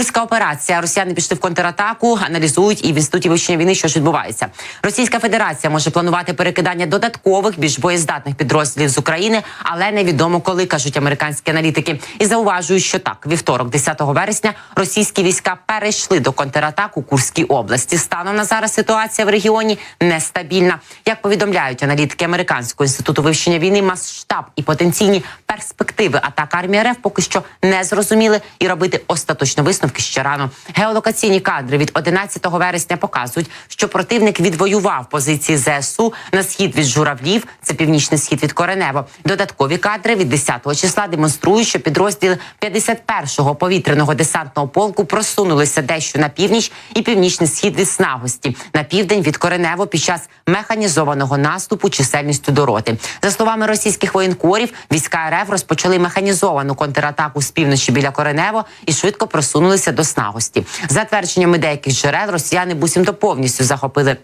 Курська операція. Росіяни пішли в контратаку, аналізують і в інституті вивчення війни, що ж відбувається. Російська Федерація може планувати перекидання додаткових більш боєздатних підрозділів з України, але невідомо коли кажуть американські аналітики. І зауважують, що так, вівторок, 10 вересня, російські війська перейшли до контратак у Курській області. Станом на зараз ситуація в регіоні нестабільна. Як повідомляють аналітики американського інституту вивчення війни, масштаб і потенційні перспективи атак армії РФ поки що не зрозуміли і робити остаточно висновки ще рано. Геолокаційні кадри від 11 вересня показують, що противник відвоював позиції ЗСУ на схід від журавлів, це північний схід від Коренево. Додаткові кадри від 10 числа демонструють, що підрозділи 51-го повітряного десантного полку просунулися дещо на північ і північний схід від Снагості на південь від Коренево під час механізованого наступу чисельністю до роти. За словами російських воєнкорів, війська РФ розпочали механізовану контратаку з півночі біля Коренево і швидко просунулися до Снагості. За твердженнями деяких джерел, росіяни буцімто повністю захопили.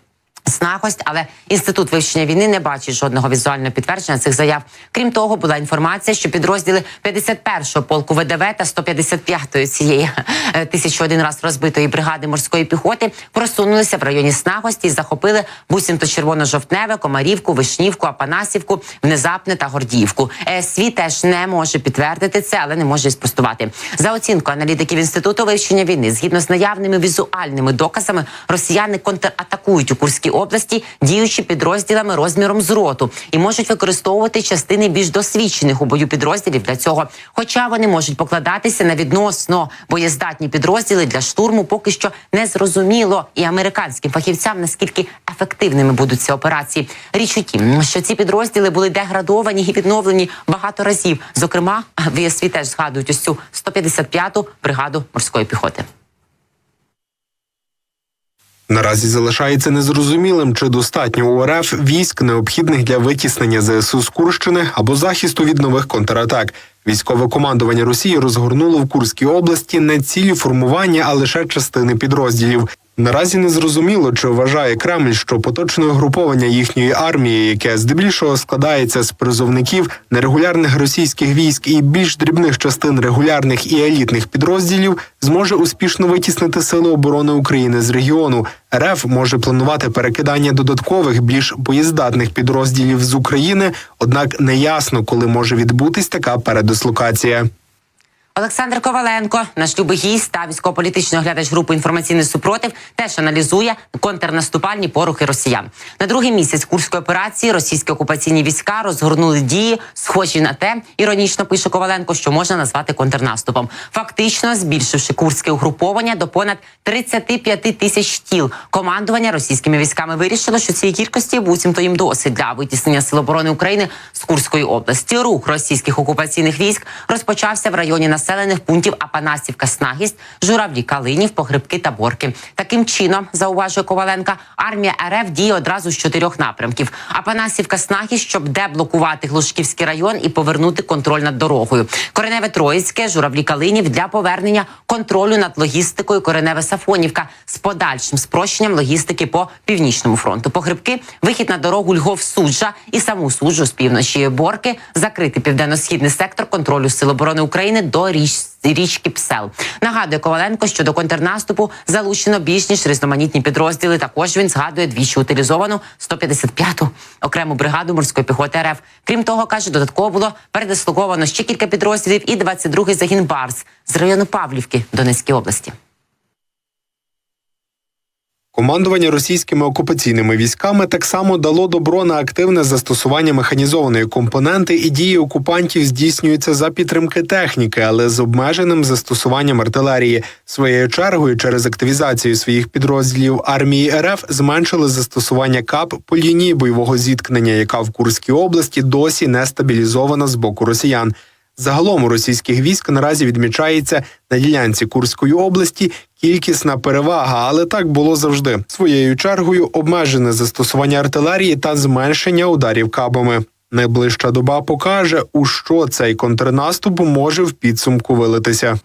Снагость, але інститут вивчення війни не бачить жодного візуального підтвердження цих заяв. Крім того, була інформація, що підрозділи 51-го полку ВДВ та 155-ї цієї е, тисячу один раз розбитої бригади морської піхоти просунулися в районі Снагості і захопили буцімто червоно-жовтневе, Комарівку, Вишнівку, Апанасівку, Внезапне та Гордіївку. ЕСВІ теж не може підтвердити це, але не може спростувати. За оцінкою аналітиків інституту вивчення війни, згідно з наявними візуальними доказами, росіяни контратакують у Курській області, діючи підрозділами розміром з роту, і можуть використовувати частини більш досвідчених у бою підрозділів для цього. Хоча вони можуть покладатися на відносно боєздатні підрозділи для штурму, поки що не зрозуміло і американським фахівцям наскільки ефективними будуть ці операції. Річ у тім, що ці підрозділи були деградовані і відновлені багато разів. Зокрема, в ЄСВІ теж згадують ось цю 155-ту бригаду морської піхоти. Наразі залишається незрозумілим, чи достатньо у РФ військ необхідних для витіснення ЗСУ з Курщини або захисту від нових контратак. Військове командування Росії розгорнуло в Курській області не цілі формування, а лише частини підрозділів. Наразі не зрозуміло, чи вважає Кремль, що поточне угруповання їхньої армії, яке здебільшого складається з призовників нерегулярних російських військ і більш дрібних частин регулярних і елітних підрозділів, зможе успішно витіснити сили оборони України з регіону. РФ може планувати перекидання додаткових більш боєздатних підрозділів з України, однак неясно, коли може відбутись така передислокація. Олександр Коваленко, наш любий гість та військово-політичний оглядач групи інформаційний супротив, теж аналізує контрнаступальні порухи росіян. На другий місяць курської операції російські окупаційні війська розгорнули дії, схожі на те, іронічно пише Коваленко, що можна назвати контрнаступом. Фактично збільшивши курське угруповання до понад 35 тисяч тіл. Командування російськими військами вирішило, що цієї кількості буцімто їм досить для витіснення сил оборони України з Курської області. Рух російських окупаційних військ розпочався в районі населених пунктів Апанасівка, Снагість, Журавлі, Калинів, Погребки та Борки. Таким чином, зауважує Коваленка, армія РФ діє одразу з чотирьох напрямків: Апанасівка, Снагість, щоб деблокувати Глушківський район і повернути контроль над дорогою. Кореневе Троїцьке, Журавлі Калинів для повернення контролю над логістикою Кореневе Сафонівка з подальшим спрощенням логістики по північному фронту. Погребки вихід на дорогу Львов Суджа і саму суджу з півночі Борки, закрити південно-східний сектор контролю Сил оборони України до річ річки Псел. Нагадує Коваленко, що до контрнаступу залучено більш ніж різноманітні підрозділи. Також він згадує двічі утилізовану 155-ту окрему бригаду морської піхоти РФ. Крім того, каже, додатково було передислоковано ще кілька підрозділів і 22-й загін Барс з району Павлівки Донецької області. Командування російськими окупаційними військами так само дало добро на активне застосування механізованої компоненти, і дії окупантів здійснюються за підтримки техніки, але з обмеженим застосуванням артилерії. Своєю чергою, через активізацію своїх підрозділів армії РФ зменшили застосування КАП по лінії бойового зіткнення, яка в Курській області досі не стабілізована з боку росіян. Загалом у російських військ наразі відмічається на ділянці Курської області кількісна перевага, але так було завжди. Своєю чергою обмежене застосування артилерії та зменшення ударів кабами. Найближча доба покаже, у що цей контрнаступ може в підсумку вилитися.